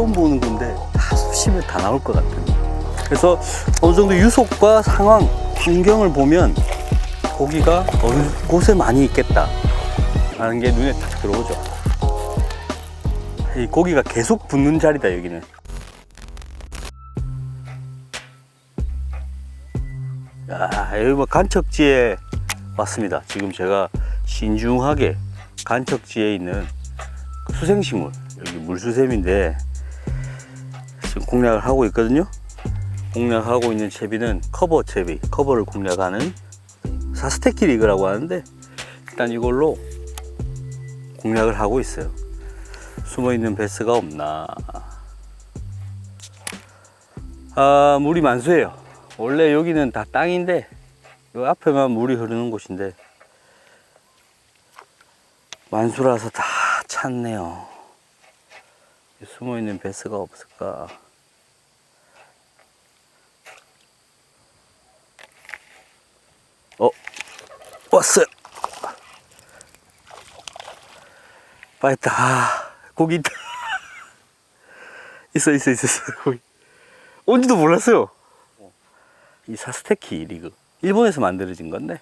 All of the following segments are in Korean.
처음 보는 건데 다 쑤시면 다 나올 것 같은. 그래서 어느 정도 유속과 상황, 환경을 보면 고기가 어느 곳에 많이 있겠다 하는 게 눈에 딱 들어오죠. 이 고기가 계속 붙는 자리다 여기는. 야, 여기 뭐 간척지에 왔습니다. 지금 제가 신중하게 간척지에 있는 그 수생식물, 여기 물수샘인데 지금 공략을 하고 있거든요. 공략하고 있는 채비는 커버 채비, 커버를 공략하는 사스테키 리그라고 하는데 일단 이걸로 공략을 하고 있어요. 숨어 있는 베스가 없나. 아, 물이 만수해요. 원래 여기는 다 땅인데 이 앞에만 물이 흐르는 곳인데 만수라서 다 찼네요. 숨어 있는 베스가 없을까? 어, 왔어요. 빠졌다. 아, 고기 있다. 있어, 있어, 있어, 있어. 고기. 온지도 몰랐어요. 이 사스테키 리그. 일본에서 만들어진 건데,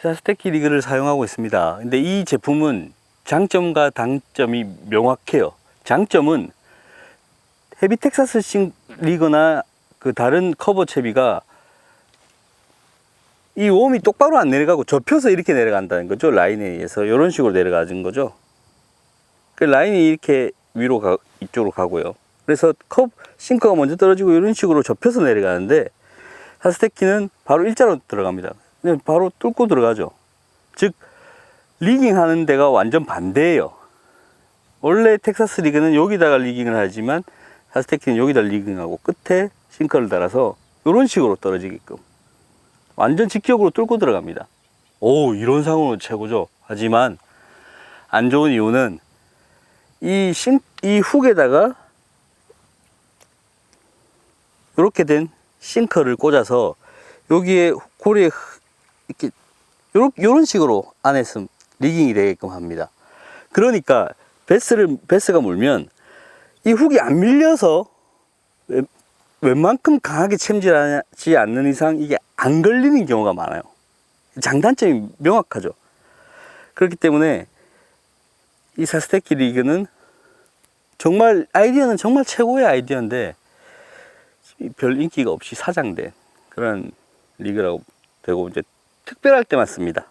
사스테키 리그를 사용하고 있습니다. 근데 이 제품은 장점과 단점이 명확해요. 장점은 헤비 텍사스 싱 리거나 그 다른 커버 채비가 이 웜이 똑바로 안 내려가고 접혀서 이렇게 내려간다는 거죠. 라인에 의해서 이런 식으로 내려가는 거죠. 그 라인이 이렇게 위로 가, 이쪽으로 가고요. 그래서 컵 싱커가 먼저 떨어지고 이런 식으로 접혀서 내려가는데 하스테키는 바로 일자로 들어갑니다. 바로 뚫고 들어가죠. 즉 리깅 하는 데가 완전 반대예요. 원래 텍사스 리그는 여기다가 리깅을 하지만 하스테키는 여기다 리깅하고 끝에 싱커를 달아서 이런 식으로 떨어지게끔 완전 직격으로 뚫고 들어갑니다. 오 이런 상황은 최고죠. 하지만 안 좋은 이유는 이, 싱, 이 훅에다가 이렇게 된 싱커를 꽂아서 여기에 고리에 이렇게 요런, 식으로 안에서 리깅이 되게끔 합니다. 그러니까 베스를 베스가 물면 이 훅이 안 밀려서 웬- 웬만큼 강하게 챔질하지 않는 이상 이게 안 걸리는 경우가 많아요. 장단점이 명확하죠. 그렇기 때문에 이 사스테키 리그는 정말 아이디어는 정말 최고의 아이디어인데 별 인기가 없이 사장된 그런 리그라고 되고 이제 특별할 때만 씁니다.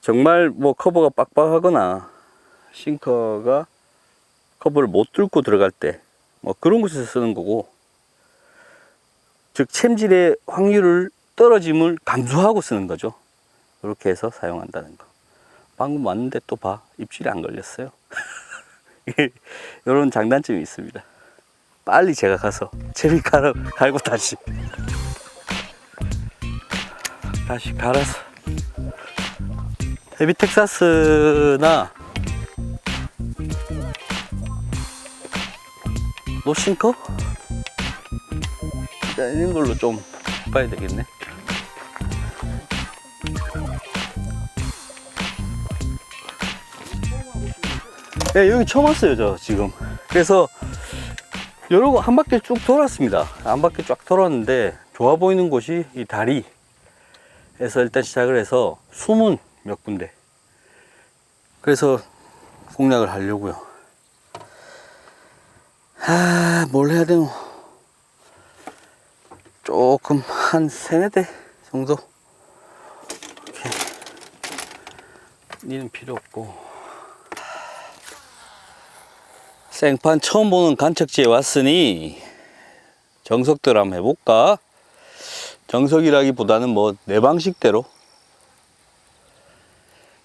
정말 뭐 커버가 빡빡하거나 싱커가 커버를 못 뚫고 들어갈 때 뭐 그런 곳에서 쓰는 거고 즉 챔질의 확률을 떨어짐을 감수하고 쓰는 거죠. 이렇게 해서 사용한다는 거. 방금 왔는데 또 봐. 입질이 안 걸렸어요. 이런 장단점이 있습니다. 빨리 제가 가서 채비 갈아, 갈고 다시 다시 갈아서 헤비 텍사스나 노싱커? 일단 이런 걸로 좀 봐야 되겠네. 네, 여기 처음 왔어요, 저 지금. 그래서 여러 거한 바퀴 쭉 돌았습니다. 한 바퀴 쫙 돌았는데 좋아 보이는 곳이 이 다리에서 일단 시작을 해서 숨은 몇 군데. 그래서 공략을 하려고요. 아, 뭘 해야 되노? 조금 한 세네 대 정도. 이렇게. 니는 필요 없고. 생판 처음 보는 간척지에 왔으니 정석대로 한번 해볼까? 정석이라기보다는 뭐 내 방식대로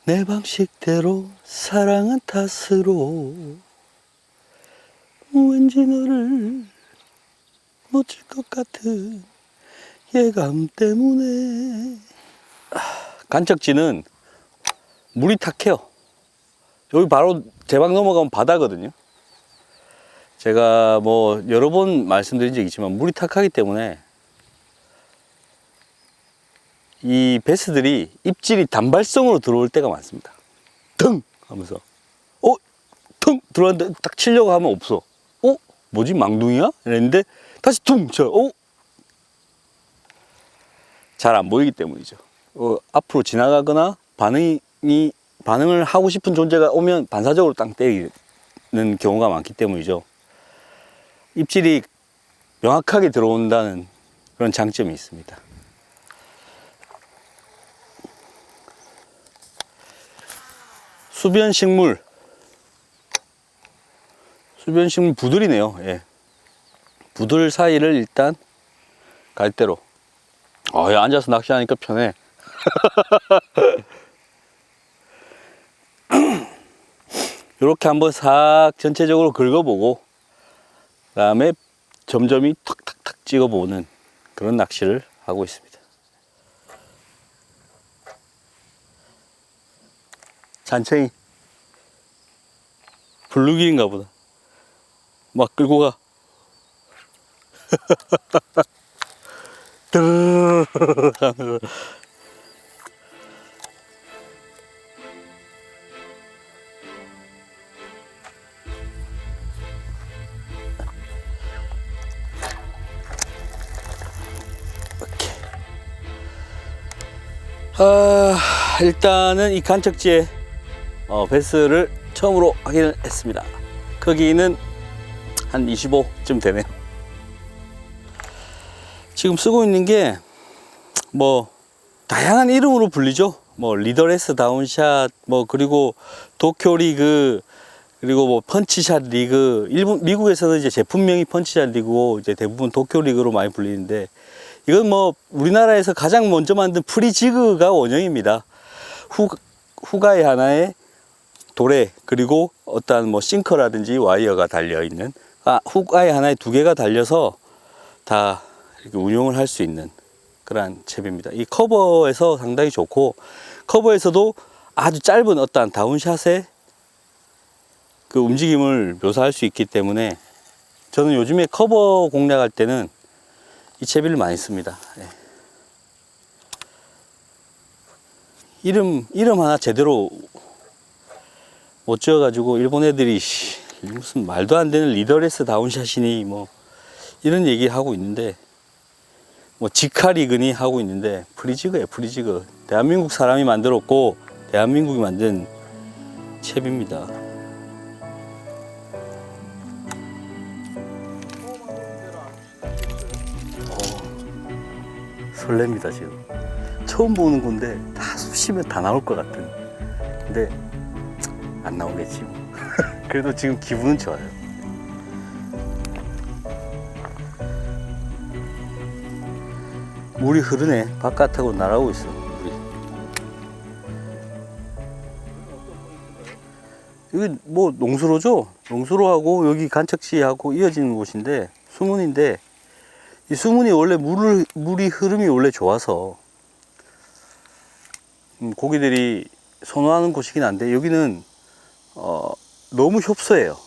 내 방식대로 사랑한 탓으로 왠지 너를 놓칠 것 같은 예감 때문에 아, 간척지는 물이 탁해요 여기 바로 제방 넘어가면 바다거든요 제가 뭐 여러 번 말씀드린 적이 있지만 물이 탁하기 때문에 이 베스들이 입질이 단발성으로 들어올 때가 많습니다. 腾하면서 어? 腾들어왔는데 딱 치려고 하면 없어. 어? 뭐지 망둥이야? 이랬는데 다시 퉁 쳐. 어? 잘 안 보이기 때문이죠. 어, 앞으로 지나가거나 반응이 반응을 하고 싶은 존재가 오면 반사적으로 땅 때리는 경우가 많기 때문이죠. 입질이 명확하게 들어온다는 그런 장점이 있습니다. 수변 식물 수변 식물 부들이네요. 예. 부들 사이를 일단 갈대로. 아, 야, 앉아서 낚시하니까 편해. 이렇게 한번 싹 전체적으로 긁어보고 그 다음에 점점이 탁탁탁 찍어보는 그런 낚시를 하고 있습니다. 잔챙이 블루길인가 보다. 막 끌고 가. 아, 일단은 이 간척지에 어, 베스를 처음으로 확인을 했습니다. 크기는 한 25쯤 되네요. 지금 쓰고 있는 게 뭐 다양한 이름으로 불리죠. 뭐 리더레스 다운샷, 뭐 그리고 도쿄 리그, 그리고 뭐 펀치샷 리그. 일본 미국에서는 이제 제품명이 펀치샷 리그고 이제 대부분 도쿄 리그로 많이 불리는데 이건 뭐 우리나라에서 가장 먼저 만든 프리지그가 원형입니다. 후 후가에 하나에 도래 그리고 어떠한 뭐 싱커라든지 와이어가 달려 있는 아 후가에 하나에 두 개가 달려서 다 이렇게 운용을 할 수 있는 그러한 칩입니다. 이 커버에서 상당히 좋고 커버에서도 아주 짧은 어떠한 다운샷의 그 움직임을 묘사할 수 있기 때문에 저는 요즘에 커버 공략할 때는 이 채비를 많이 씁니다. 예. 이름 이름 하나 제대로 못 지어가지고 일본 애들이 씨, 무슨 말도 안 되는 리더레스 다운샷이니 뭐 이런 얘기 하고 있는데 뭐 지카리그니 하고 있는데 프리지그예요 프리지그 대한민국 사람이 만들었고 대한민국이 만든 챕입니다. 어, 설렙니다 지금 처음 보는 건데 다 쑤시면 다 나올 것 같은 근데 안 나오겠지 뭐. 그래도 지금 기분은 좋아요. 물이 흐르네. 바깥으로 날아오고 있어 물이. 여기 뭐 농수로죠? 농수로하고 여기 간척지하고 이어지는 곳인데 수문인데 이 수문이 원래 물을 물이 흐름이 원래 좋아서 음, 고기들이 선호하는 곳이긴 한데 여기는 어, 너무 협소해요.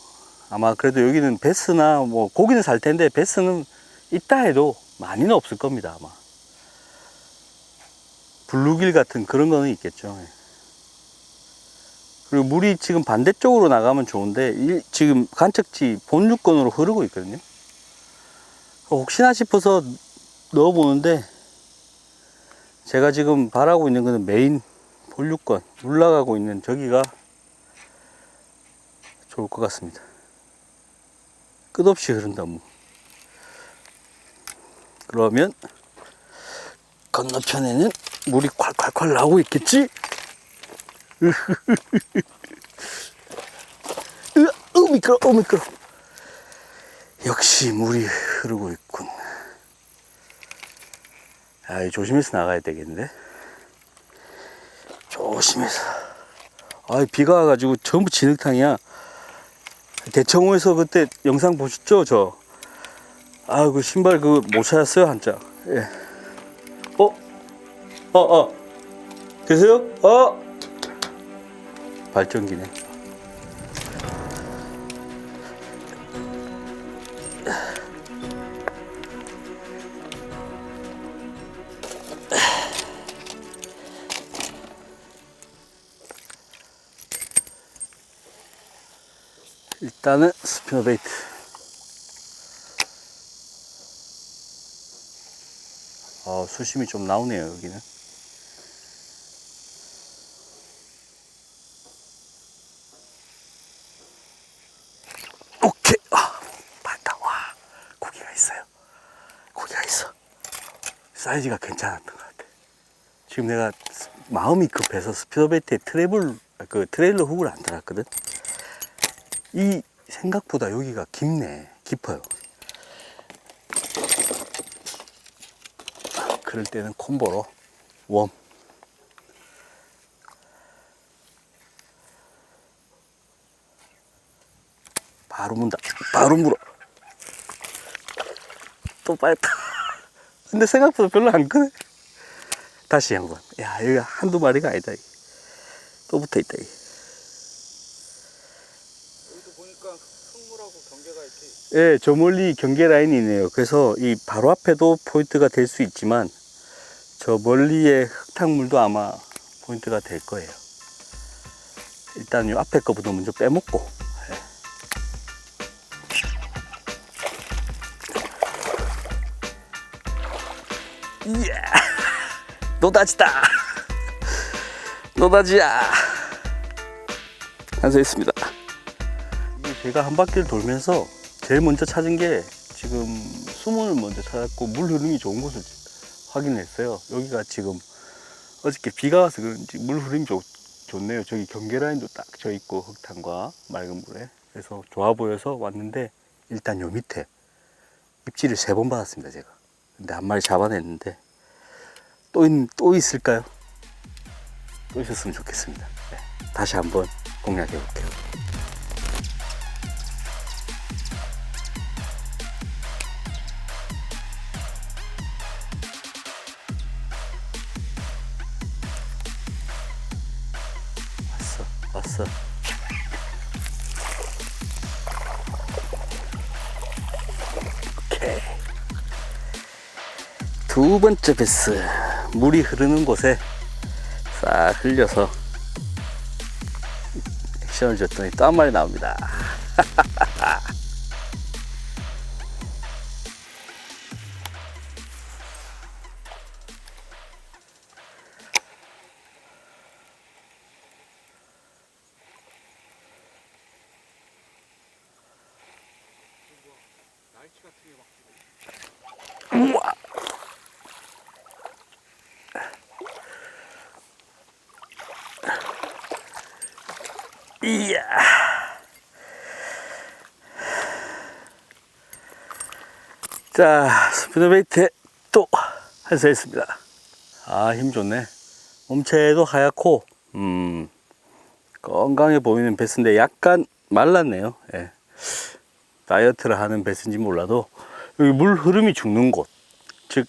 아마 그래도 여기는 베스나 뭐 고기는 살 텐데 베스는 있다 해도 많이는 없을 겁니다 아마. 블루길 같은 그런 거는 있겠죠. 예. 그리고 물이 지금 반대쪽으로 나가면 좋은데 일- 지금 간척지 본유권으로 흐르고 있거든요. 혹시나 싶어서 넣어보는데 제가 지금 바라고 있는 거는 메인 본류권 올라가고 있는 저기가 좋을 것 같습니다. 끝없이 흐른다 뭐. 그러면 건너편에는 물이 콸콸콸 나오고 있겠지? 어 미끄러, 어 미끄러. 역시 물이 흐르고 있군. 아, 조심해서 나가야 되겠는데. 조심해서. 아, 비가 와가지고 전부 진흙탕이야. 대청호에서 그때 영상 보셨죠, 저? 아, 그 신발 그 못 찾았어요, 한 짝. 예. 어? 어, 어. 계세요? 어? 발전기네. 일단은 스피너 베이트 어, 수심이 좀 나오네요 여기는. 오케이. 아, 봤다 와 고기가 있어요. 고기가 있어. 사이즈가 괜찮았던 것 같아. 지금 내가 마음이 급해서 스피너 베이트에 트래블 그 트레일러 훅을 안 달았거든. 이 생각보다 여기가 깊네. 깊어요. 그럴 때는 콤보로 웜. 바로 문다. 바로 물어. 또 빠졌다. 근데 생각보다 별로 안 크네. 다시 한 번. 야, 여기 한두 마리가 아니다. 또 붙어 있다. 이게. 여기도 보니까 흙물하고 경계가 이렇게 예, 저 멀리 경계 라인이 있네요. 그래서 이 바로 앞에도 포인트가 될 수 있지만 저 멀리의 흙탕물도 아마 포인트가 될 거예요. 일단 이 앞에 거부터 먼저 빼먹고. 예. 노다지다. 노다지야. 완성했습니다. 이게 제가 한 바퀴를 돌면서 제일 먼저 찾은 게 지금 수문을 먼저 찾았고 물 흐름이 좋은 곳을 확인했어요. 여기가 지금 어저께 비가 와서 그런지 물 흐름이 좋, 좋네요. 저기 경계 라인도 딱 져 있고 흙탕과 맑은 물에 그래서 좋아 보여서 왔는데 일단 요 밑에 입질을 세 번 받았습니다. 제가 근데 한 마리 잡아냈는데 또, 있, 또 있을까요? 또 있었으면 좋겠습니다. 네, 다시 한번 공략해 볼게요. 두 번째 베스. 물이 흐르는 곳에 싹 흘려서 액션을 줬더니 또 한 마리 나옵니다. 자, 스피드베이트 또 완성했습니다. 아, 힘 좋네. 몸체도 하얗고, 음, 건강해 보이는 베스인데 약간 말랐네요. 예. 다이어트를 하는 베스인지 몰라도 여기 물 흐름이 죽는 곳, 즉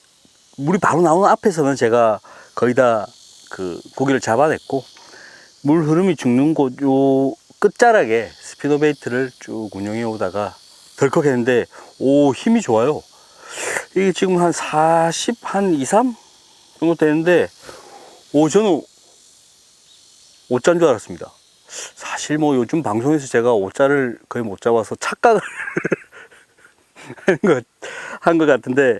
물이 바로 나오는 앞에서는 제가 거의 다 그 고기를 잡아냈고 물 흐름이 죽는 곳 요 끝자락에 스피더 베이트를 쭉 운영해 오다가 덜컥 했는데 오 힘이 좋아요. 이게 지금 한 40, 한 2, 3 정도 되는데 오 저는 오자인 줄 알았습니다. 사실 뭐 요즘 방송에서 제가 오자를 거의 못 잡아서 착각을 하는 것, 한 것 같은데,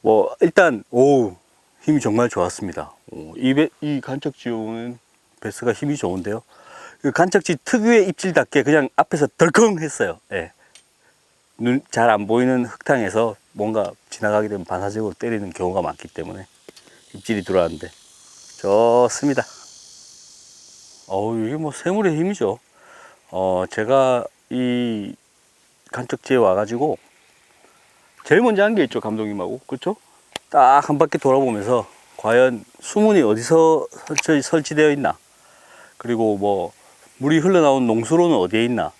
뭐, 일단, 오, 힘이 정말 좋았습니다. 오, 이, 배, 이 간척지용은 베스가 힘이 좋은데요. 그 간척지 특유의 입질답게 그냥 앞에서 덜컹 했어요. 예. 눈, 잘 안 보이는 흙탕에서 뭔가 지나가게 되면 반사적으로 때리는 경우가 많기 때문에 입질이 들어왔는데, 좋습니다. 어우, 이게 뭐 새물의 힘이죠. 어, 제가 이 간척지에 와가지고 제일 먼저 한 게 있죠, 감독님하고. 그렇죠? 딱 한 바퀴 돌아보면서 과연 수문이 어디서 설치, 설치되어 있나? 그리고 뭐 물이 흘러나온 농수로는 어디에 있나?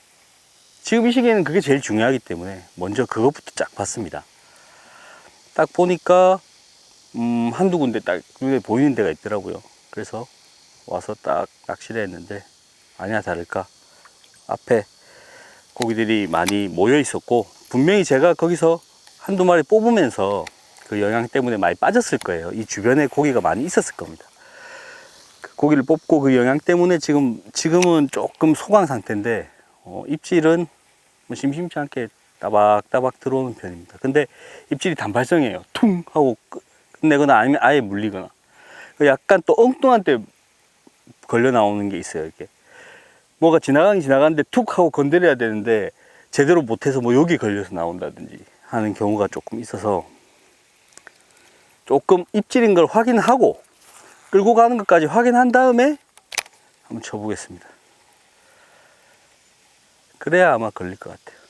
지금 이 시기에는 그게 제일 중요하기 때문에 먼저 그것부터 쫙 봤습니다. 딱 보니까 음, 한두 군데 딱 눈에 보이는 데가 있더라고요. 그래서 와서 딱 낚시를 했는데 아니야 다를까 앞에 고기들이 많이 모여 있었고 분명히 제가 거기서 한두 마리 뽑으면서 그 영양 때문에 많이 빠졌을 거예요. 이 주변에 고기가 많이 있었을 겁니다. 그 고기를 뽑고 그 영양 때문에 지금 지금은 조금 소강 상태인데 어, 입질은 뭐 심심치 않게 따박따박 들어오는 편입니다. 근데 입질이 단발성이에요. 퉁 하고 끝- 끝내거나 아니면 아예 물리거나 그 약간 또 엉뚱한 때 걸려 나오는 게 있어요 이렇게 뭐가 지나가긴 지나가는데 툭 하고 건드려야 되는데 제대로 못해서 뭐 여기 걸려서 나온다든지 하는 경우가 조금 있어서 조금 입질인 걸 확인하고 끌고 가는 것까지 확인한 다음에 한번 쳐보겠습니다 그래야 아마 걸릴 것 같아요.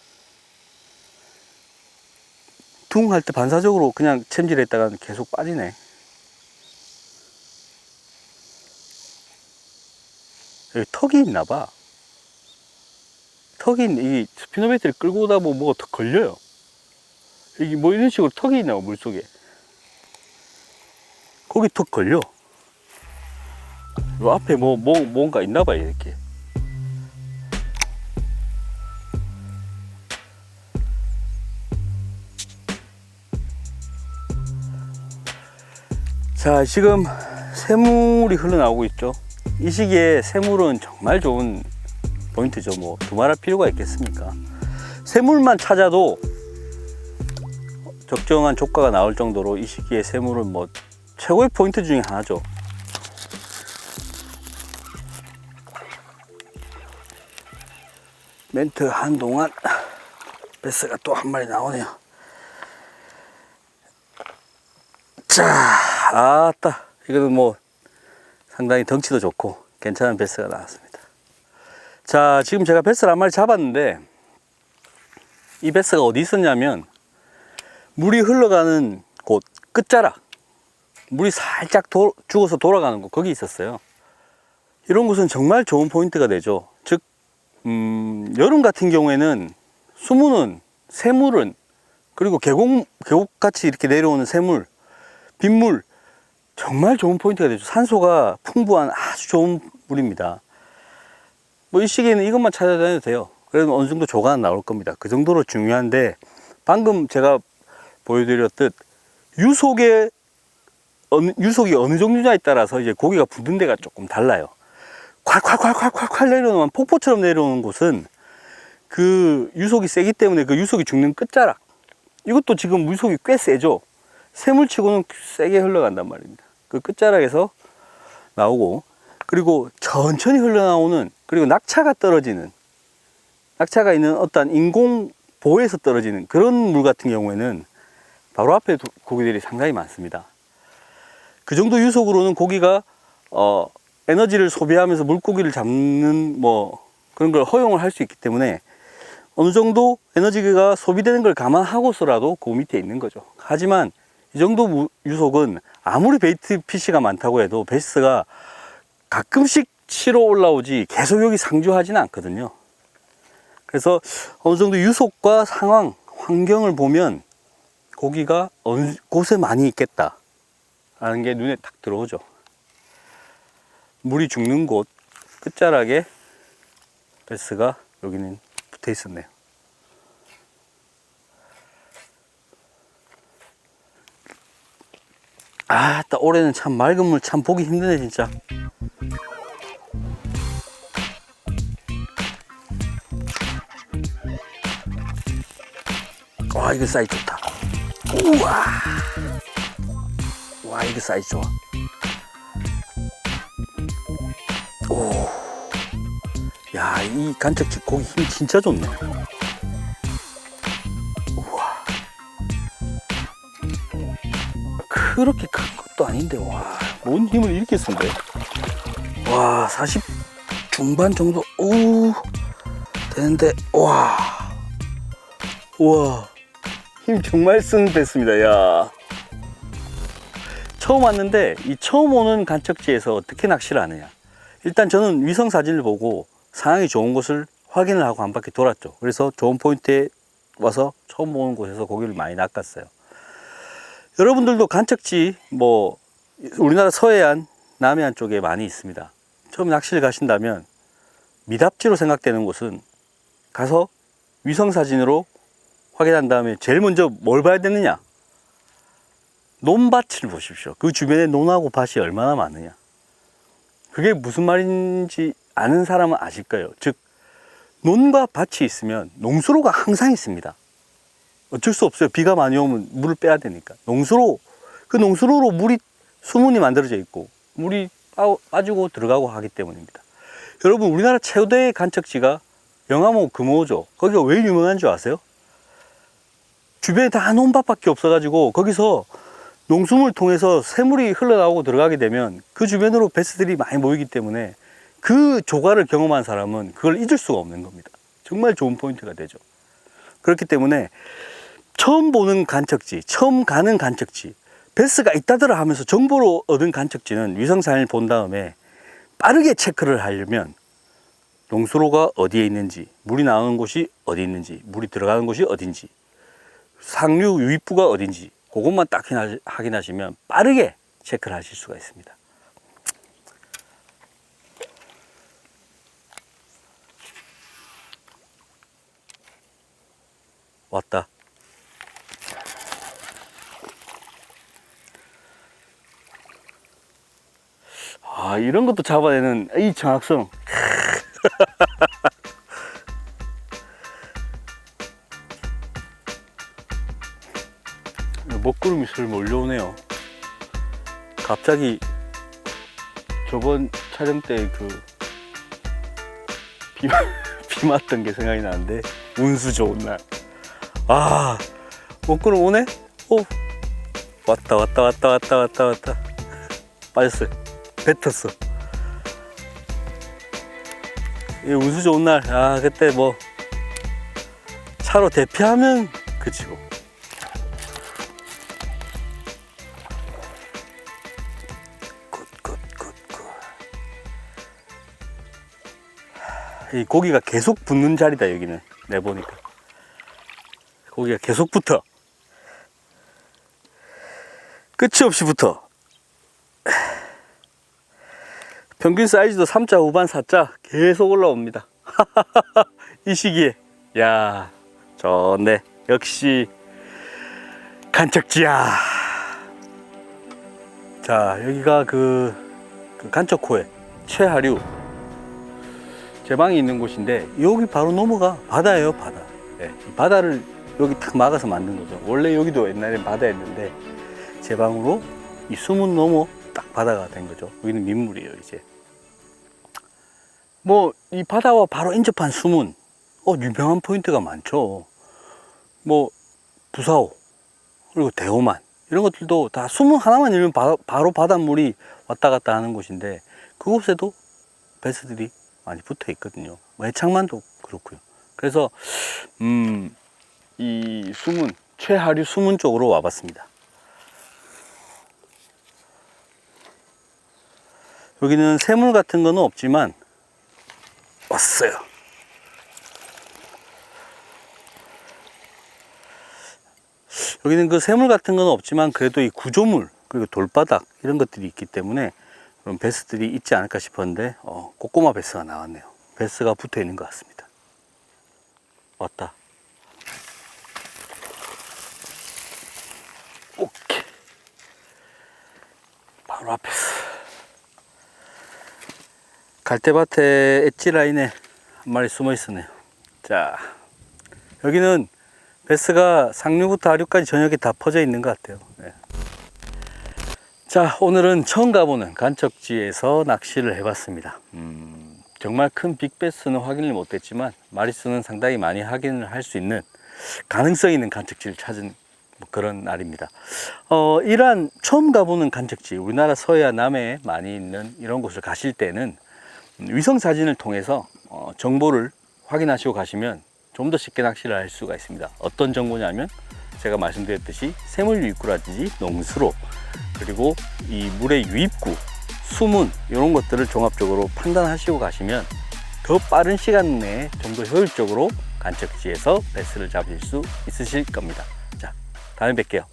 퉁할때 반사적으로 그냥 챔질했다가 계속 빠지네. 여기 턱이 있나 봐. 턱이 있네. 이 스피노메트를 끌고 오다 보면 뭐가 더 걸려요. 이게 뭐 이런 식으로 턱이 있나 봐 물속에. 거기 턱 걸려. 요 앞에 뭐, 뭐 뭔가 있나 봐요 이렇게 자 지금 새물이 흘러나오고 있죠. 이 시기에 새물은 정말 좋은 포인트죠. 뭐 두말할 필요가 있겠습니까? 새물만 찾아도 적정한 조가가 나올 정도로 이 시기에 새물은 뭐 최고의 포인트 중에 하나죠. 멘트 한동안 베스가 또 한 마리 나오네요. 자, 아따. 이거는 뭐 상당히 덩치도 좋고 괜찮은 베스가 나왔습니다. 자, 지금 제가 베스를 한 마리 잡았는데 이 베스가 어디 있었냐면 물이 흘러가는 곳 끝자락 물이 살짝 도, 죽어서 돌아가는 곳 거기 있었어요. 이런 곳은 정말 좋은 포인트가 되죠. 즉, 음, 여름 같은 경우에는 수문은 새물은 그리고 계곡 계곡 같이 이렇게 내려오는 새물 빗물 정말 좋은 포인트가 되죠. 산소가 풍부한 아주 좋은 물입니다. 뭐 이 시기에는 이것만 찾아다녀도 돼요. 그래도 어느 정도 조가는 나올 겁니다. 그 정도로 중요한데 방금 제가 보여드렸듯 유속의 어느, 유속이 어느 정도냐에 따라서 이제 고기가 붙는 데가 조금 달라요. 콸콸콸콸콸콸 내려오는 폭포처럼 내려오는 곳은 그 유속이 세기 때문에 그 유속이 죽는 끝자락 이것도 지금 물속이 꽤 세죠. 새물치고는 세게 흘러간단 말입니다. 그 끝자락에서 나오고 그리고 천천히 흘러나오는 그리고 낙차가 떨어지는 낙차가 있는 어떤 인공 보에서 떨어지는 그런 물 같은 경우에는 바로 앞에 도- 고기들이 상당히 많습니다. 그 정도 유속으로는 고기가 어, 에너지를 소비하면서 물고기를 잡는 뭐 그런 걸 허용을 할 수 있기 때문에 어느 정도 에너지가 소비되는 걸 감안하고서라도 그 밑에 있는 거죠. 하지만 이 정도 무- 유속은 아무리 베이트 피시가 많다고 해도 베이스가 가끔씩 치러 올라오지 계속 여기 상주하지는 않거든요. 그래서 어느 정도 유속과 상황, 환경을 보면 고기가 어느 곳에 많이 있겠다. 라는 게 눈에 딱 들어오죠. 물이 죽는 곳 끝자락에 베스가 여기는 붙어 있었네요. 아, 따 올해는 참 맑은 물 참 보기 힘드네 진짜. 와 이거 사이즈 좋다. 우와. 와 이거 사이즈 좋아. 오. 야, 이 간척지 고기 힘 진짜 좋네. 그렇게 큰 것도 아닌데, 와. 뭔 힘을 이렇게 쓴대? 와, 40 중반 정도, 오. 되는데, 와. 우와. 힘 정말 쓰는 됐습니다, 야. 처음 왔는데, 이 처음 오는 간척지에서 어떻게 낚시를 하느냐. 일단 저는 위성 사진을 보고 상황이 좋은 곳을 확인을 하고 한 바퀴 돌았죠. 그래서 좋은 포인트에 와서 처음 보는 곳에서 고기를 많이 낚았어요. 여러분들도 간척지 뭐 우리나라 서해안, 남해안 쪽에 많이 있습니다. 처음 낚시를 가신다면 미답지로 생각되는 곳은 가서 위성 사진으로 확인한 다음에 제일 먼저 뭘 봐야 되느냐? 논밭을 보십시오. 그 주변에 논하고 밭이 얼마나 많으냐? 그게 무슨 말인지 아는 사람은 아실 거예요. 즉, 논과 밭이 있으면 농수로가 항상 있습니다. 어쩔 수 없어요. 비가 많이 오면 물을 빼야 되니까. 농수로 그 농수로로 물이 수문이 만들어져 있고 물이 빠- 빠지고 들어가고 하기 때문입니다. 여러분 우리나라 최대의 간척지가 영암호 금호죠. 거기가 왜 유명한 줄 아세요? 주변에 다 논밭밖에 없어가지고 거기서 농수물 통해서 새물이 흘러나오고 들어가게 되면 그 주변으로 베스들이 많이 모이기 때문에 그 조과를 경험한 사람은 그걸 잊을 수가 없는 겁니다. 정말 좋은 포인트가 되죠. 그렇기 때문에 처음 보는 간척지, 처음 가는 간척지, 베스가 있다더라 하면서 정보를 얻은 간척지는 위성사진을 본 다음에 빠르게 체크를 하려면 농수로가 어디에 있는지, 물이 나오는 곳이 어디 있는지, 물이 들어가는 곳이 어딘지, 상류 유입부가 어딘지, 그것만 딱 확인하- 확인하시면 빠르게 체크를 하실 수가 있습니다. 왔다. 아, 이런 것도 잡아내는 이 정확성. 먹구름이 슬 몰려오네요. 갑자기 저번 촬영 때 그 비, 비 맞던 게 생각이 나는데 운수 좋은 날. 아, 먹구름 오네? 오, 왔다 왔다 왔다 왔다 왔다 왔다. 빠졌어요. 뱉었어. 이 운수 좋은 날, 아 그때 뭐 차로 대피하면 그치고. 이 고기가 계속 붙는 자리다 여기는 내 보니까. 고기가 계속 붙어. 끝이 없이 붙어. 평균 사이즈도 3자 후반 4자 계속 올라옵니다. 이 시기에. 야, 좋네. 역시 간척지야. 자, 여기가 그, 그 간척호의 최하류 제 방이 있는 곳인데 여기 바로 넘어가 바다예요, 바다. 예, 이 바다를 여기 탁 막아서 만든 거죠. 원래 여기도 옛날에 바다였는데 제 방으로 이 수문 넘어 딱 바다가 된 거죠. 여기는 민물이에요, 이제. 뭐 이 바다와 바로 인접한 수문, 어 유명한 포인트가 많죠. 뭐 부사오 그리고 대호만 이런 것들도 다 수문 하나만 열면 바, 바로 바닷물이 왔다 갔다 하는 곳인데 그곳에도 베스들이 많이 붙어 있거든요. 뭐 해창만도 그렇고요. 그래서 음, 이 수문 최하류 수문 쪽으로 와봤습니다. 여기는 새물 같은 거는 없지만 왔어요. 여기는 그 새물 같은 건 없지만 그래도 이 구조물 그리고 돌바닥 이런 것들이 있기 때문에 그런 베스들이 있지 않을까 싶었는데 어, 꼬꼬마 베스가 나왔네요. 베스가 붙어 있는 것 같습니다. 왔다. 오케이. 바로 앞에서. 갈대밭에 엣지 라인에 한 마리 숨어 있었네요. 자, 여기는 베스가 상류부터 하류까지 저녁에 다 퍼져 있는 것 같아요. 네. 자, 오늘은 처음 가보는 간척지에서 낚시를 해봤습니다. 음, 정말 큰 빅베스는 확인을 못했지만 마리수는 상당히 많이 확인을 할 수 있는 가능성 있는 간척지를 찾은 뭐 그런 날입니다. 어, 이러한 처음 가보는 간척지, 우리나라 서해와 남해에 많이 있는 이런 곳을 가실 때는 위성 사진을 통해서 어, 정보를 확인하시고 가시면 좀 더 쉽게 낚시를 할 수가 있습니다. 어떤 정보냐면 제가 말씀드렸듯이 새물 유입구라든지 농수로 그리고 이 물의 유입구, 수문 이런 것들을 종합적으로 판단하시고 가시면 더 빠른 시간 내에 좀 더 효율적으로 간척지에서 베스를 잡으실 수 있으실 겁니다. 자, 다음에 뵐게요.